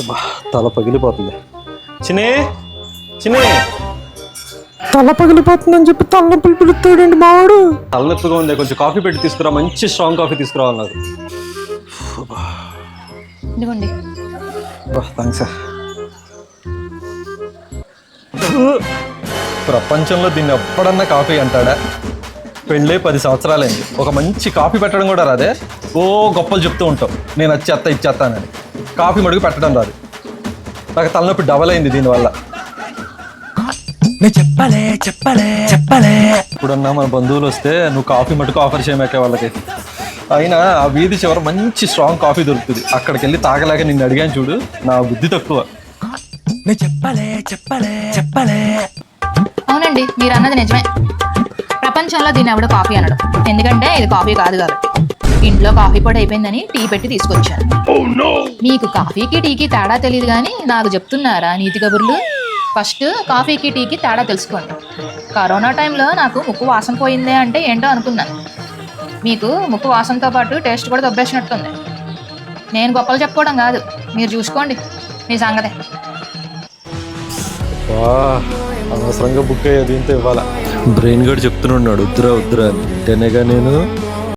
అబ్బా, తల పగిలిపోతుంది. చినే చినే తల పగిలిపోతుందని చెప్పి తలనొప్పులు పిలుస్తాడండి మావాడు. తలనొప్పిగా ఉంది కొంచెం కాఫీ పెట్టి తీసుకురా మంచి స్ట్రాంగ్ కాఫీ తీసుకురావాలి నాకు ఇదిగోండి. థ్యాంక్స్ ప్రపంచంలో దీన్ని ఎప్పుడన్నా కాఫీ అంటాడా? పెళ్ళే పది సంవత్సరాలైంది. ఒక మంచి కాఫీ పెట్టడం కూడా రాదే. ఓ గొప్పలు చెప్తూ ఉంటాం. నేను వచ్చేత్తా ఇచ్చేస్తానని కాఫీ మడుగు పెట్టడం రాదు. నాకు తలనొప్పి డబల్ అయింది దీనివల్ల. చెప్పలే చెప్పలే చెప్పలే. ఇప్పుడన్నా మన బంధువులు వస్తే నువ్వు కాఫీ మటుకు ఆఫర్ చేయమాకే వాళ్ళకి. అయినా ఆ వీధి చివర మంచి స్ట్రాంగ్ కాఫీ దొరుకుతుంది. అక్కడికి వెళ్ళి తాగలేక నిన్ను అడిగాను చూడు నా బుద్ధి తక్కువ. చెప్పలే చెప్పలే చెప్పలే. అవునండి మీరు అన్నది నిజమే. ప్రపంచంలో దీన్ని ఎవడు కాఫీ అనడం. ఎందుకంటే ఇది కాఫీ కాదు కాబట్టి. ఇంట్లో కాఫీ పొడి అయిపోయిందని టీ పెట్టి తీసుకొచ్చాను. మీకు కాఫీకి టీకి తేడా తెలియదు కానీ నాకు చెప్తున్నారా నీతి కబుర్లు? ఫస్ట్ కాఫీకి టీకి తేడా తెలుసుకోండి. కరోనా టైంలో నాకు ముక్కు వాసన పోయిందే అంటే ఏంటో అనుకున్నాను మీకు ముక్కు వాసనతో పాటు టేస్ట్ కూడా దొబ్బేసినట్టుంది. నేను గొప్పలు చెప్పుకోవడం కాదు. మీరు చూసుకోండి. మీ సంగతే. వా అనవసరంగా బుక్ అయ్యా దీంతో ఇవ్వాలా? బ్రెయిన్ గడ్ చెప్తున్నాడు వద్దురా వద్దురా అని. నేను?